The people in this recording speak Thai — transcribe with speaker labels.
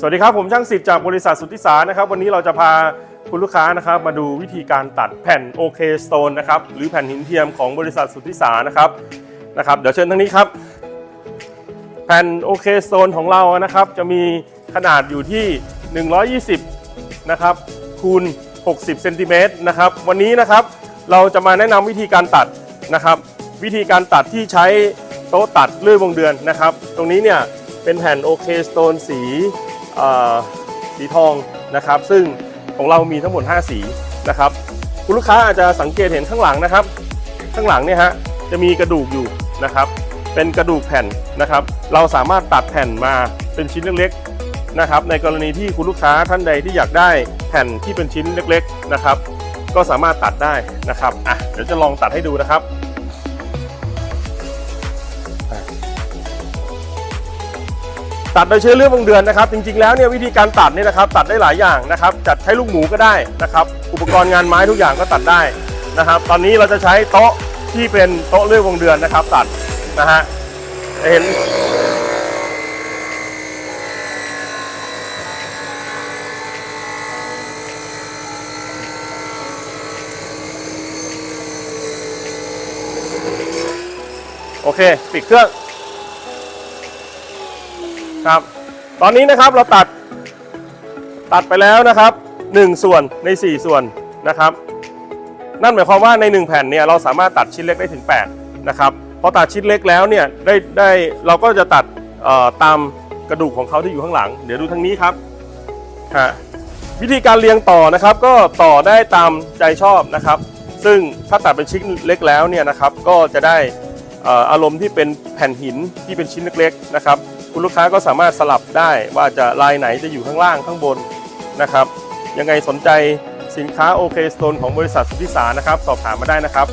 Speaker 1: สวัสดีครับ ผมช่างสิทธิ์จากบริษัทสุทธิสารนะครับ วันนี้เราจะพาคุณลูกค้านะครับมาดูวิธีการตัดแผ่น OK Stone นนะครับหรือแผ่นหินเทียมของบริษัทสุทธิสารนะครับนะครับเดี๋ยวเชิญทางนี้ครับ แผ่น OK Stone ของเรานะครับจะมีขนาดอยู่ที่ 120นะครับคูณ 60เซนติเมตรนะครับวันนี้นะครับเราจะมาแนะนำวิธีการตัดนะครับ วิธีการตัดที่ใช้โต๊ะตัดเลื่อยวงเดือนนะครับ ตรงนี้เนี่ยเป็นแผ่น OK Stone สีเอ่อสี สีทองนะครับ ซึ่งของเรามีทั้งหมด 5 สีนะครับ คุณลูกค้าอาจจะสังเกตเห็นข้างหลังนะครับ ข้างหลังเนี่ยฮะจะมีกระดูกอยู่นะครับ เป็นกระดูกแผ่นนะครับ เราสามารถตัดแผ่นมาเป็นชิ้นเล็กๆนะครับ ในกรณีที่คุณลูกค้าท่านใดที่อยากได้แผ่นที่เป็นชิ้นเล็กๆนะครับ ก็สามารถตัดได้นะครับอะเดี๋ยวจะลองตัดให้ดูนะครับ ตัดโดยใช้เลื่อยวงเดือนนะครับจริงๆแล้วเนี่ยวิธีการตัดเนี่ยนะครับตัดได้หลายอย่างนะครับจัดใช้ลูกหมูก็ได้นะครับอุปกรณ์งานไม้ทุกอย่างก็ตัดได้นะครับ ตอนนี้เราจะใช้โต๊ะที่เป็นโต๊ะเลื่อยวงเดือนนะครับ ตัดนะฮะจะเห็นโอเค ปิดเครื่อง ครับ ตอนนี้นะครับเราตัดตัดไปแล้วนะครับ 1 ส่วนใน 4 ส่วนนะครับ นั่นหมายความว่าใน 1 แผ่นเนี่ยเราสามารถตัดชิ้นเล็กได้ถึง 8 นะครับพอตัดชิ้นเล็กแล้วเนี่ยได้ได้เราก็จะตัดตามกระดูกของเขาที่อยู่ข้างหลัง เดี๋ยวดูทางนี้ครับฮะวิธีการเรียงต่อนะครับ ก็ต่อได้ตามใจชอบนะครับ ซึ่งถ้าตัดเป็นชิ้นเล็กแล้วเนี่ยนะครับ ก็จะได้เอ่ออารมณ์ที่เป็นแผ่นหินที่เป็นชิ้นเล็กๆนะครับ คุณลูกค้าก็สามารถสลับได้ว่าจะลายไหนจะอยู่ข้างล่างข้างบนนะครับ ยังไงสนใจสินค้าโอเคสโตนของบริษัทสุทธิสารนะครับ สอบถามมาได้นะครับ